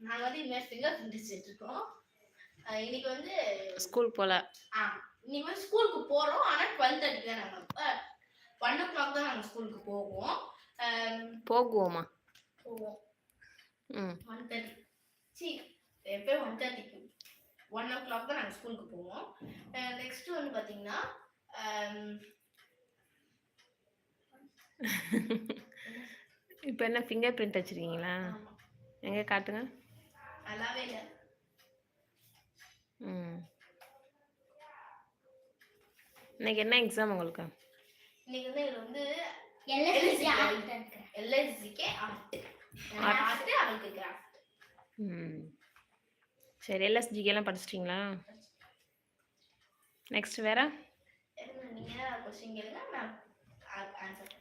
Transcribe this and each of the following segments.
நாங்க வந்து இனிமேல் ஃபிங்கர் பிரிண்ட் வச்சுட்டு இருக்கோம் இன்னைக்கு வந்து ஸ்கூல் போல. ஆ வந்து ஸ்கூலுக்கு போறோம். ஆனா டுவெல் தேர்ட்டிக்கு தான் நாங்க ஒன் ஓ கிளாக் தான் நாங்க ஸ்கூலுக்கு போவோம். போகுவோமா? போவோம். ம். ஒன் தேர்ட்டி சி எப்பயும் ஒன் தேர்ட்டிக்கு ஒன் ஓ கிளாக் தான் நாங்கள் ஸ்கூலுக்கு போவோம். நெக்ஸ்ட் வந்து பார்த்தீங்கன்னா இப்போ என்ன ஃபிங்கர் பிரிண்ட் வச்சிருக்கீங்களா? எங்கே காட்டுங்க? நல்லாவே இல்லை ம். இன்னைக்கு என்ன எக்ஸாம் உங்களுக்கு? இன்னைக்கு வந்து இதுல வந்து LSC art இருக்கு. எல்எஸ்சிக்கே ஆர்ட். ஆர்ட். அவளுக்கு கிராஃப்ட். ம். சரி எல்எஸ்ஜிக்கெல்லாம் படிச்சிட்டிங்களா? நெக்ஸ்ட் வேற? நீங்கள் கொஸ்டின் கேளுங்க நான் ஆன்சர்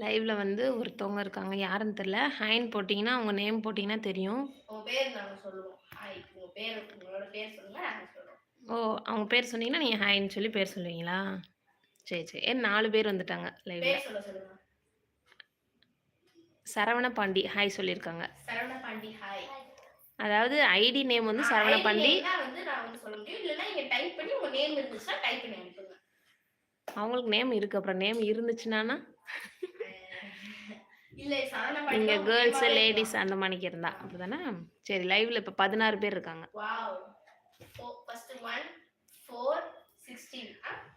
லைவ்ல வந்து ஒருத்தவங்க இருக்காங்க. யாருன்னு தெரில ஹைன் போட்டிங்கன்னா அவங்க நேம் போட்டிங்கன்னா தெரியும். ஓ அவங்க பேர் சொன்னீங்கன்னா நீங்கள் ஹாய்ன்னு சொல்லி பேர் சொல்லுவீங்களா? சரி சரி. ஏன் நாலு பேர் வந்துட்டாங்க லைவ்ல? சரவண பாண்டி ஹாய் சொல்லியிருக்காங்க. சரவண பாண்டி ஹாய் அதாவது ஐடி நேம் வந்து சரவண பாண்டி. அவங்களுக்கு நேம் இருக்கு. அப்புறம் நேம் இருந்துச்சுன்னா பாண்டி கேர்ள்ஸ் லேடிஸ் அந்த மாதிரிக்கு இருந்தா. அப்படிதானே? சரி லைவ்ல இப்போ பதினாறு பேர் இருக்காங்க.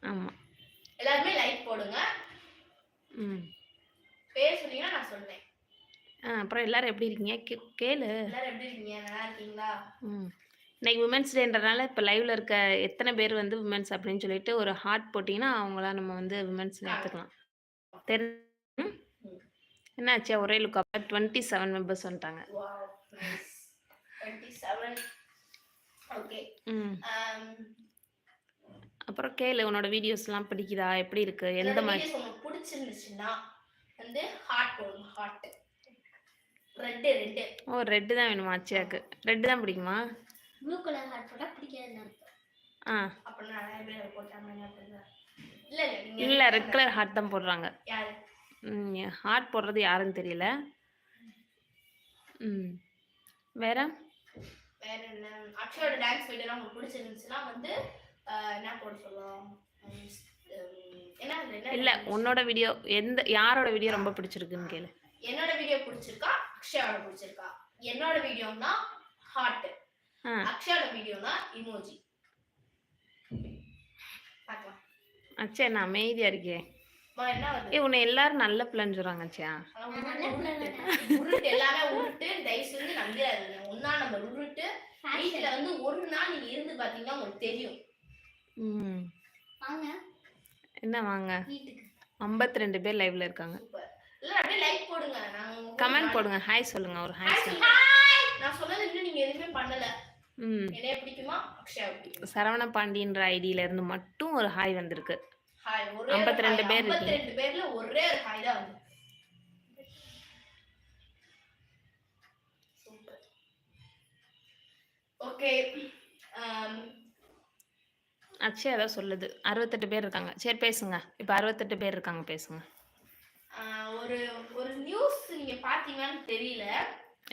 ஆமாம் எல்லாருமே லைக் போடுங்க. ம். பேர் சொன்னீங்கன்னா நான் சொல்றேன். ஆ அப்புறம் எல்லாரும் எப்படி இருக்கீங்க? கே- கேளு. எல்லாரும் எப்படி இருக்கீங்க? நல்லா இருக்கீங்களா? ம். இன்னைக்கு உமன்ஸ் டேன்றனால இப்போ லைவ்ல இருக்க எத்தனை பேர் வந்து உமன்ஸ் அப்படின்னு சொல்லிட்டு ஒரு ஹார்ட் போட்டிங்கன்னா அவங்கள நம்ம வந்து உமன்ஸ் எடுத்துக்கலாம். தெரி ம்? என்னாச்சு? ஒரே லுக் அப்போ டுவெண்ட்டி செவன் மெம்பர்ஸ் வந்துட்டாங்க ம். அப்புறம் கேளு உன்னோட வீடியோஸ்லாம் பிடிக்குதா? எப்படி இருக்கு? எந்த மாதிரி? உங்களுக்கு பிடிச்சிருந்துச்சுன்னா வந்து ஹார்ட் போடுங்க ஹார்ட் ரெட்டு ரெட்டு ஓ ரெட்டு தான் வேணுமா? அச்சியாக்கு ரெட்டு தான் பிடிக்குமா? Blue color heart போட்டா அர்த்தம். ஆ. அப்ப நான் போட்டாங்க இல்ல இல்ல ரெட் கலர் ஹார்ட் தான் போடுறாங்க. யாரு? ஹார்ட் போடுறது யாருன்னு தெரியல. ம். வேற? வேற என்ன? அக்ஷயோட டான்ஸ் வீடியோலாம் உங்களுக்கு பிடிச்சிருந்துச்சுன்னா வந்து என்ன போட என்ன இல்லை? உன்னோட வீடியோ எந்த யாரோட வீடியோ ரொம்ப பிடிச்சிருக்குன்னு கேளு. என்னோட வீடியோ பிடிச்சிருக்கா? அக்ஷயோட பிடிச்சிருக்கா? என்னோட வீடியோனா ஹார்ட் அக்ஷயோட வீடியோனா இமோஜி பார்க்கலாம். அச்சா நான் அமைதியாக இருக்கே அம்மா, என்ன வருது ஏ உன்னை எல்லாரும் நல்ல. உருட்டு எல்லாமே உருட்டு. தயவு செஞ்சு நம்பிடாதீங்க. ஒன்னா நம்ம உருட்டு. வீட்டுல வந்து ஒரு நாள் நீங்க இருந்து பாத்தீங்கன்னா உங்களுக்கு தெரியும். என்ன வாங்க. வீட்டுக்கு. ஐம்பத்தி ரெண்டு பேர் லைவ்ல இருக்காங்க. சூப்பர். இல்ல அப்படியே லைக் போடுங்க. நாங்க கமெண்ட் போடுங்க. ஹாய் சொல்லுங்க ஒரு ஹாய் சொல்லுங்க! நான் சொன்னது இன்னும் நீங்க எதுவுமே பண்ணல. சரவண பாண்டின்ற ஐடியில இருந்து மட்டும் ஒரு ஹாய் வந்திருக்கு. ஹாய் ஒரே 52 பேர் ஐம்பத்தி ரெண்டு பேர்ல ஒரே ஒரு ஹாய் தான் வந்து. ஓகே அச்சயா ஏதோ சொல்லுது. அறுபத்தெட்டு பேர் இருக்காங்க. சரி பேசுங்க. இப்போ அறுபத்தெட்டு பேர் இருக்காங்க. பேசுங்க. ஒரு ஒரு நியூஸ் நீங்க பாத்தீங்கன்னு தெரியல.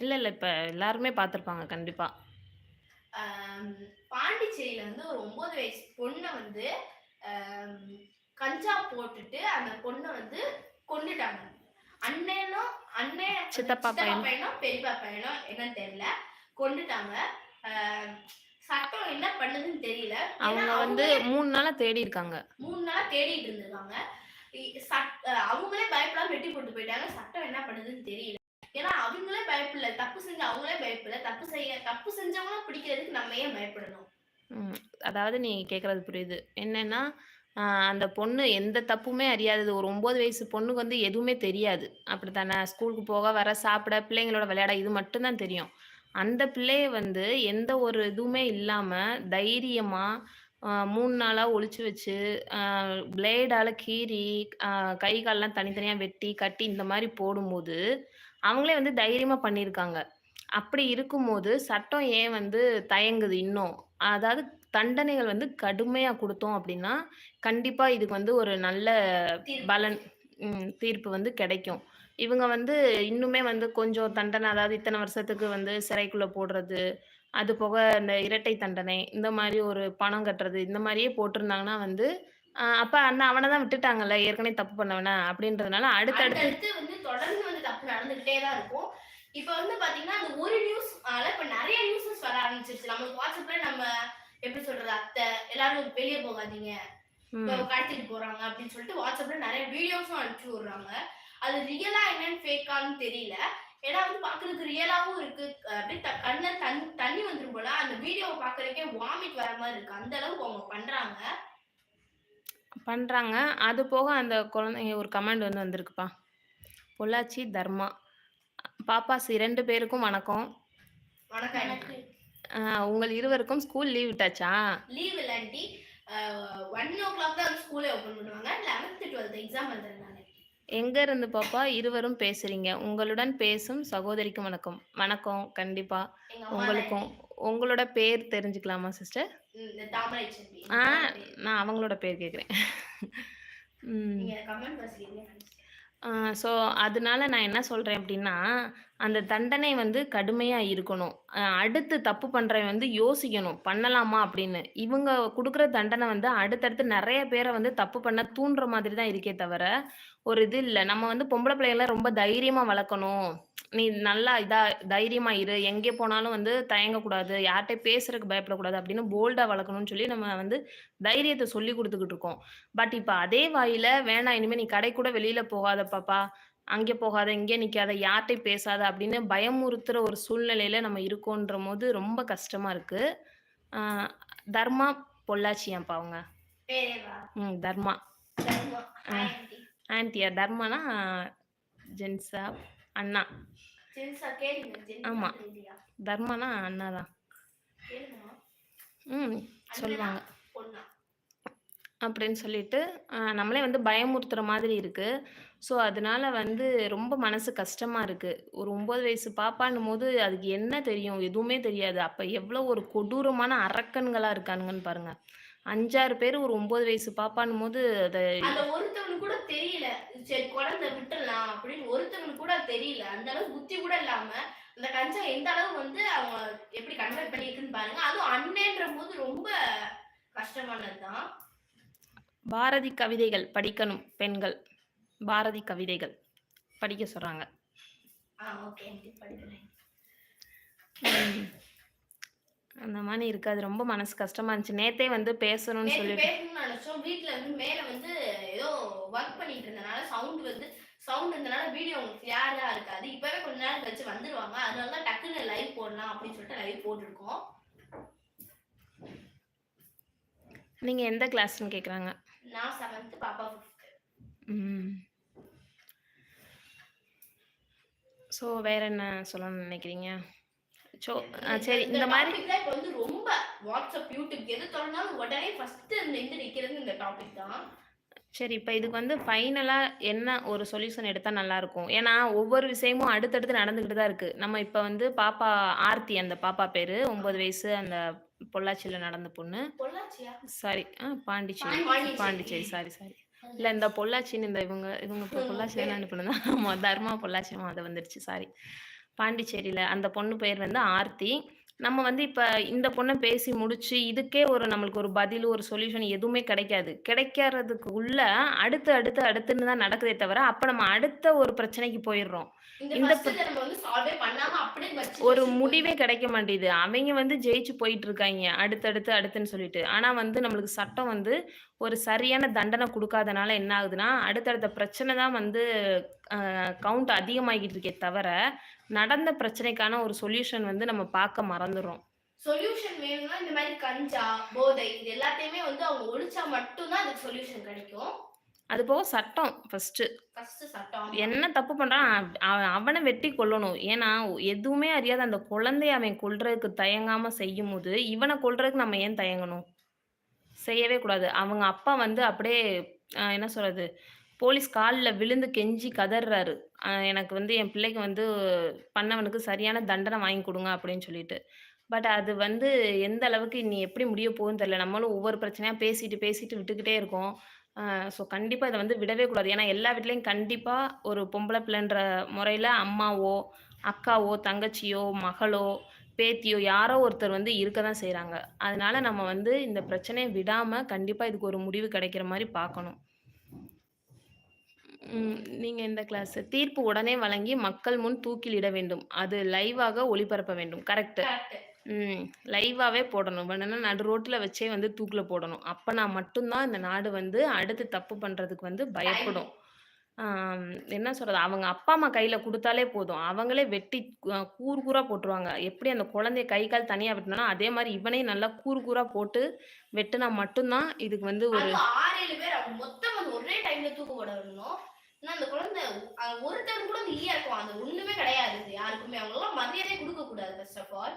இல்லை இல்லை. இப்போ எல்லாருமே பார்த்துருப்பாங்க. கண்டிப்பாக ஆம், பாண்டிச்சேரியில வந்து ஒரு ஒன்பது வயசு பொண்ணை வந்து ஆம், கஞ்சா போட்டுட்டு அந்த பொண்ணை வந்து கொண்டுட்டாங்க அண்ணனும் அண்ணன் சித்தப்பா பையன். பையனோ பெரியப்பா பையனோ என்னன்னு தெரியல கொண்டுட்டாங்க சட்டம் என்ன பண்ணுதுன்னு தெரியல. அவங்க வந்து மூணு நாளாக தேடி இருக்காங்க. மூணு நாள் தேடிட்டு இருந்திருக்காங்க. அவங்களே பயப்படாம வெட்டி போட்டு போயிட்டாங்க. சட்டம் என்ன பண்ணுதுன்னு தெரியல. ஏன்னா அவங்களே பயப்படல தப்பு செஞ்ச அவங்களே பயப்படல தப்பு செய்ய தப்பு செஞ்சவங்களும் பிடிக்கிறதுக்கு நம்ம ஏன் பயப்படணும்? அதாவது நீ கேட்குறது புரியுது. என்னன்னா அந்த பொண்ணு எந்த தப்புமே அறியாதது. ஒரு ஒம்பது வயசு பொண்ணுக்கு வந்து எதுவுமே தெரியாது. அப்படித்தானே? ஸ்கூலுக்கு போக வர சாப்பிட பிள்ளைங்களோட விளையாட இது மட்டும்தான் தெரியும். அந்த பிள்ளைய வந்து எந்த ஒரு இதுவுமே இல்லாமல் தைரியமாக மூணு நாளாக ஒழிச்சு வச்சு பிளேடால் கீறி கை கால்லாம் தனித்தனியாக வெட்டி கட்டி இந்த மாதிரி போடும்போது அவங்களே வந்து தைரியமாக பண்ணியிருக்காங்க. அப்படி இருக்கும்போது சட்டம் ஏன் வந்து தயங்குது இன்னும்? அதாவது தண்டனைகள் வந்து கடுமையாக கொடுத்தோம் அப்படின்னா கண்டிப்பாக இதுக்கு வந்து ஒரு நல்ல. பலன் தீர்ப்பு வந்து கிடைக்கும் இவங்க வந்து இன்னுமே வந்து கொஞ்சம் தண்டனை அதாவது இத்தனை வருஷத்துக்கு வந்து சிறைக்குள்ள போடுறது, அது போக இந்த இரட்டை தண்டனை, இந்த மாரி ஒரு பணம் கட்டுறது, இந்த மாரியே போட்டிருந்தாங்கன்னா வந்து, அப்ப அந்த அவன தான் விட்டுட்டாங்கல்ல, ஏற்கனவே தப்பு பண்ணவன அப்படின்றதுனால அடுத்தடுத்து வந்து தொடர்ந்து வந்து தப்பு நடந்துகிட்டே தான் இருக்கும். இப்ப வந்து பாத்தீங்கன்னா, அந்த ஒரு நியூஸ் இப்ப நெறைய நியூஸஸ் வர ஆரம்பிச்சிருச்சு. நமக்கு WhatsAppல நம்ம எப்படி சொல்றது? அத்தை எல்லாரும் வெளிய போகாதீங்க. கடத்திட்டு போறாங்க அப்படின்னு சொல்லிட்டு WhatsAppல நெறைய வீடியோஸும் அனுப்பிச்சு விடுறாங்க. அது ரியலா என்னன்னு ஃபேக்கான்னு தெரியல. ஏன்னா வந்து பாக்குறதுக்கு ரியலாவும் இருக்கு. அப்படியே த கண்ல தண் தண்ணி வந்துரும் போல. அந்த வீடியோவ பாக்குறதுக்கே வாமிட் வர மாரி இருக்கு. அந்த அளவுக்கு அவங்க பண்றாங்க. பண்றாங்க. அது போக அந்த குழந்தைங்க ஒரு கமெண்ட் வந்து வந்திருக்குப்பா. பொள்ளாச்சி தர்மா. பாப்பாஸ் 2 பேருக்கும் வணக்கம். வணக்கம் எனக்கு உங்கள் இருவருக்கும் ஸ்கூல் லீவ் விட்டாச்சா? லீவ் இல்ல ஆண்டி. அ 1:00 தான் ஸ்கூலே ஓப்பன் பண்ணுவாங்க. 11th, 12th எக்ஸாம் எழுதுறேன் நானு. எங்க இருந்து பாப்பா இருவரும் பேசுறீங்க? உங்களுடன் பேசும் சகோதரிக்கு வணக்கம். வணக்கம். கண்டிப்பா. உங்களுக்கும். உங்களோட பேர் தெரிஞ்சுக்கலாமா சிஸ்டர்? ஆ. நான் அவங்களோட பேர் கேட்கிறேன். ஸோ அதனால நான் என்ன சொல்றேன் அப்படின்னா, அந்த தண்டனை வந்து கடுமையா இருக்கணும். அடுத்து தப்பு பண்றவன் வந்து யோசிக்கணும். பண்ணலாமா அப்படின்னு. இவங்க கொடுக்குற தண்டனை வந்து அடுத்தடுத்து நிறைய பேரை வந்து தப்பு பண்ண தூண்டுற மாதிரி தான் இருக்கே தவிர, ஒரு இது இல்லை நம்ம வந்து பொம்பளை பிள்ளைகளை ரொம்ப தைரியமா வளர்க்கணும். நீ நல்லா இதா தைரியமா இரு. எங்கே போனாலும் வந்து தயங்கக்கூடாது. யார்ட்டயும் பேசுறதுக்கு பயப்படக்கூடாது அப்படின்னு போல்டா வளர்க்கணும்னு சொல்லி நம்ம வந்து தைரியத்த சொல்லிக் குடுத்துக்கிட்டு இருக்கோம். பட் இப்ப அதே வாயில வேணாம் இனிமே நீ கடைக்கு கூட வெளியில போகாத பாப்பா. அங்கே போகாத, இங்கே நிக்காத, யார்ட்டயும் பேசாத அப்படின்னு பயமுறுத்துற ஒரு சூழ்நிலையில நம்ம இருக்கோன்றபோது ரொம்ப கஷ்டமா இருக்கு. தர்மா பொள்ளாச்சியாம்ப்பா அவங்க. ம் தர்மா. ஆன்டியா? தர்மானா ஜென்ஸா? அண்ணா. ஜென்ஸா கேளுங்க. ஜென்ஸா ஆமா. இல்லையா? தர்மானா அண்ணா தான். ம். சொல்லுவாங்க. அப்படின்னு சொல்லிட்டு, நம்மளே வந்து பயமுறுத்துற மாதிரி இருக்கு. ஸோ, அதனால வந்து ரொம்ப மனசு கஷ்டமா இருக்கு. ஒரு 9 வயசு பாப்பான்னும்போது அதுக்கு என்ன தெரியும்? எதுவுமே தெரியாது. அப்ப எவ்வளோ ஒரு கொடூரமான அரக்கன்களா இருக்கானுங்கன்னு பாருங்க. 5, 6 பேரு ஒரு 9 வயசு பாப்பான்னும்போது அத அந்த ஒருத்தவனுக்கு கூட தெரியல. சரி குழந்தை விட்டுறலாம் அப்படின்னு ஒருத்தவனுக்கு கூட தெரியல. அந்த அளவு புத்தி கூட இல்லாம, அந்த கஞ்சா எந்த அளவு வந்து அவங்க எப்படி கன்வெர்ட் பண்ணியிருக்குன்னு பாருங்க. அதுவும் அண்ணன்றபோது ரொம்ப கஷ்டமானது தான். பாரதி கவிதைகள் படிக்கணும் பெண்கள். பாரதி கவிதைகள் படிக்க சொல்றாங்க. அந்த மாரி இருக்கு. அது ரொம்ப மனசு கஷ்டமா இருந்துச்சு. நேத்தே வந்து பேசணும்னு நினைச்சோம். வீட்ல வந்து மேல வந்து ஒர்க் பண்ணிட்டு இருந்தனால சவுண்ட் வந்து சவுண்ட் இருந்தனால வீடியோ உங்களுக்கு கிளியரா இருக்காது. இப்பவே கொஞ்ச நேரம் கழிச்சு வந்துருவாங்க. அதனால தான் டக்குன்னு லைவ் போடலாம் அப்படின்னு சொல்லிட்டு லைவ் போட்டுருக்கோம். நீங்க எந்த கிளாஸ்ன்னு கேட்குறாங்க. நான் 7th பாப்பா 5th. ம். ஸோ வேற என்ன சொல்லணும்னு நினைக்கிறீங்க? ஸோ அ சரி இந்த தான் இப்ப வந்து ரொம்ப WhatsApp, YouTube எது தொறந்தாலும் உடனே ஃபர்ஸ்ட் இந்த நிக்கிறது இந்த டாபிக் தான். சரி இப்ப இதுக்கு வந்து ஃபைனலா என்ன ஒரு சொல்யூஷன் எடுத்தா நல்லாருக்கும்? ஏன்னா ஒவ்வொரு விஷயமும் அடுத்தடுத்து நடந்துகிட்டு தான் இருக்கு. நம்ம இப்ப வந்து பாப்பா ஆர்த்தி அந்த பாப்பா பேரு 9 வயசு அந்த பொள்ளாச்சியில நடந்த பொண்ணு. சாரி ஆ பாண்டிச்சேரி. பாண்டிச்சேரி. Sorry sorry. இல்ல இந்த பொள்ளாச்சின்னு இந்த இவங்க இவங்க இப்ப ம், பொள்ளாச்சில சரி. தான பொண்ணு தான். ஆமா தர்மா பொள்ளாச்சிமா அது வந்துருச்சு சாரி. பாண்டிச்சேரியில அந்த பொண்ணு பேர் வந்து ஆர்த்தி. நம்ம வந்து இப்ப இந்த பொண்ண பேசி முடிச்சு, இதுக்கே ஒரு நம்மளுக்கு ஒரு பதில், ஒரு சொல்யூஷன் எதுவுமே கிடைக்காது. கிடைக்காததுக்கு உள்ள அடுத்து, அடுத்து, அடுத்துன்னு தான் நடக்குதே தவிர, அப்ப நம்ம அடுத்த ஒரு பிரச்சனைக்கு போயிர்றோம். இந்த ஒரு முடிவே கிடைக்க மாட்டேங்குது. அவைங்க வந்து ஜெயிச்சு போயிட்டு இருக்காய்ங்க. அடுத்தடுத்து, அடுத்துன்னு சொல்லிட்டு. ஆனா வந்து நம்மளுக்கு சட்டம் வந்து ஒரு சரியான தண்டனை குடுக்காதனால என்ன ஆகுதுன்னா, அடுத்தடுத்த பிரச்சனை தான் வந்து கவுண்ட் அதிகமாகிட்டு இருக்கே தவிர, நடந்த பிரச்சனைக்கான ஒரு சொல்யூஷன் வந்து நம்ம பார்க்க மறந்துர்றோம். சொல்யூஷன் வேணும்னா இந்த மாதிரி கஞ்சா, போதை இது எல்லாத்தையுமே வந்து அவங்க ஒழிச்சா மட்டும் தான் அதுக்கு சொல்யூஷன் கிடைக்கும். அது போக சட்டம். ஃபர்ஸ்ட். என்ன தப்பு பண்றான் அவ அவன வெட்டி கொல்லணும். ஏன்னா எதுவுமே அறியாத அந்த குழந்தைய அவன் கொல்றதுக்கு தயங்காம செய்யும்போது, இவன கொல்றதுக்கு நம்ம ஏன் தயங்கணும்? செய்யவே கூடாது. அவங்க அப்பா வந்து அப்படியே என்ன சொல்றது? போலீஸ் கால்ல விழுந்து கெஞ்சி கதர்றாரு. எனக்கு வந்து என் பிள்ளைக்கு வந்து பண்ணவனுக்கு சரியான தண்டனை வாங்கி கொடுங்க அப்படின்னு சொல்லிட்டு. பட் அது வந்து எந்த அளவுக்கு இனி எப்படி முடிய போகுதுன்னு தெரியல. நம்மளும் ஒவ்வொரு பிரச்சனையா பேசிட்டு, பேசிட்டு விட்டுக்கிட்டே இருக்கோம். ஸோ கண்டிப்பாக இதை வந்து விடவே கூடாது ஏன்னா எல்லா வீட்லேயும் கண்டிப்பாக ஒரு பொம்பளை பிள்ளைன்ற முறையில் அம்மாவோ அக்காவோ தங்கச்சியோ மகளோ பேத்தியோ யாரோ ஒருத்தர் வந்து இருக்க தான் செய்கிறாங்க அதனால நம்ம வந்து இந்த பிரச்சனையை விடாமல் கண்டிப்பாக இதுக்கு ஒரு முடிவு கிடைக்கிற மாதிரி பார்க்கணும் நீங்கள் இந்த கிளாஸ் தீர்ப்பு உடனே வழங்கி மக்கள் முன் தூக்கிலிட வேண்டும். அது லைவாக ஒளிபரப்ப வேண்டும். கரெக்ட் ம் லைவாகவே போடணும். வேணும்னா நடு ரோட்டில் வச்சே வந்து தூக்கில் போடணும். அப்போனா மட்டும்தான் இந்த நாடு வந்து அடுத்து தப்பு பண்ணுறதுக்கு வந்து பயப்படும். என்ன சொல்கிறது அவங்க அப்பா அம்மா கையில் கொடுத்தாலே போதும். அவங்களே வெட்டி கூறு கூறாக போட்டுருவாங்க. எப்படி அந்த குழந்தைய கை கால் தனியாக வெட்டினா அதே மாதிரி இவனையும் நல்லா கூறு கூறாக போட்டு வெட்டினா மட்டும்தான் இதுக்கு வந்து ஒரு மொத்தம் ஒரே டைம்ல தூக்க போட ஆனா அந்த குழந்தை ஒருத்தர் கூட இல்லையா இருக்கும். அது ஒண்ணுமே கிடையாது. யாருக்குமே. அவங்க எல்லாம் கொடுக்க கூடாது ஃபர்ஸ்ட் ஆஃப் ஆல்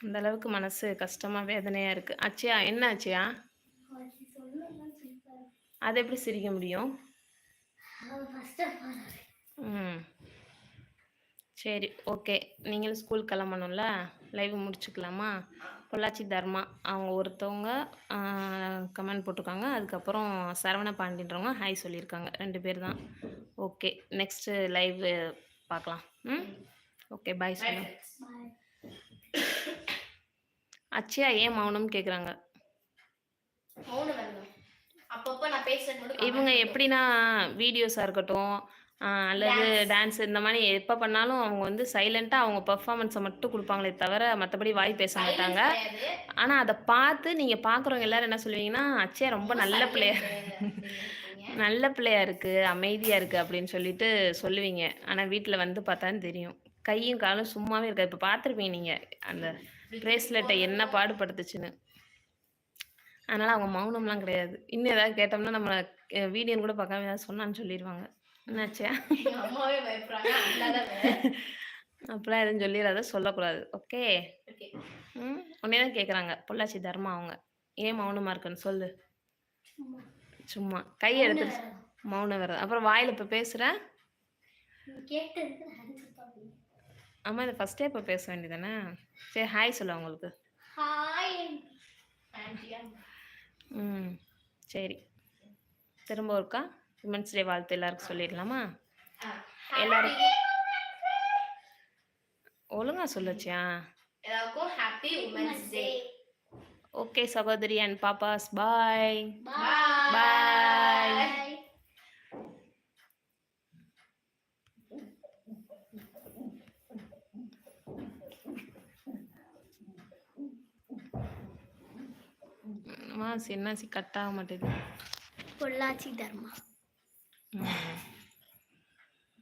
அந்த அளவுக்கு மனசு கஷ்டமாக வேதனையாக இருக்குது அச்சியா என்ன அச்சியா? அதை எப்படி சிரிக்க முடியும்? ம். சரி ஓகே. நீங்களும் ஸ்கூல் கிளம்பணும்ல? லைவ் முடிச்சுக்கலாமா? பொள்ளாச்சி தர்மா. அவங்க ஒருத்தவங்க கமெண்ட் போட்டிருக்காங்க. அதுக்கப்புறம் சரவண பாண்டின்றவங்க ஹாய் சொல்லியிருக்காங்க. ரெண்டு பேர் தான். ஓகே நெக்ஸ்ட்டு லைவ் பார்க்கலாம். ம்? ஓகே பாய் சொல்லுங்க அச்சியா ஏன் மௌனம் கேட்குறாங்க இவங்க எப்படின்னா வீடியோஸாக இருக்கட்டும் அல்லது டான்ஸ் இந்த மாதிரி எப்போ பண்ணாலும் அவங்க வந்து சைலண்ட்டாக அவங்க பெர்ஃபார்மன்ஸை மட்டும் கொடுப்பாங்களே தவிர மற்றபடி வாய் பேச மாட்டாங்க. ஆனால் அதை பார்த்து நீங்கள் பார்க்குறவங்க எல்லாரும் என்ன சொல்லுவீங்கன்னா அச்சே ரொம்ப நல்ல பிள்ளையா. நல்ல பிள்ளையா இருக்குது அமைதியாக இருக்குது அப்படின்னு சொல்லிட்டு சொல்லுவீங்க. ஆனால் வீட்டில் வந்து பார்த்தான்னு தெரியும். கையும் காலும் சும்மாவே இருக்காது. இப்போ பார்த்துருப்பீங்க நீங்கள் அந்த பிரேஸ்லெட்டை என்ன பாடுபடுத்துச்சுன்னு. அதனால் அவங்க மௌனம்லாம் கிடையாது. இன்னும் ஏதாவது கேட்டோம்னா நம்ம வீடியோன்னு கூட பார்க்காம ஏதாவது சொன்னான்னு சொல்லிடுவாங்க என்னாச்சா? அம்மாவே பயப்படுறாங்க. அப்பெல்லாம் எதுவும் சொல்லிடாத சொல்லக்கூடாது. ஓகே. ம்? உடனே தான் கேட்குறாங்க பொள்ளாச்சி தர்மா அவங்க. ஏன் மௌனமாக இருக்குன்னு சொல்லு. சும்மா. கையை எடுத்து மௌனம் வர்றது அப்புறம் வாயில் இப்போ பேசுகிறேன் அம்மா இதை ஃபஸ்ட்டே இப்போ பேச வேண்டியதானே சரி ஹாய் சொல்லு ஆன்ட்டியா? ம். சரி. திரும்ப ஒருக்கா? விமன்ஸ் டே வாழ்த்து எல்லாருக்கும் சொல்லிடலாமா. எல்லாரும்- ஒழுங்கா சொல்லுச்சியா எல்லாருக்கும் ஹாப்பி உமன்ஸ் டே ஓகே சகோதரி அண்ட் பாப்பாஸ் பாய் பாய் Bye. அம்மா சின்னாசி கட் ஆக மாட்டேது. பொள்ளாச்சி தர்மா. Mm.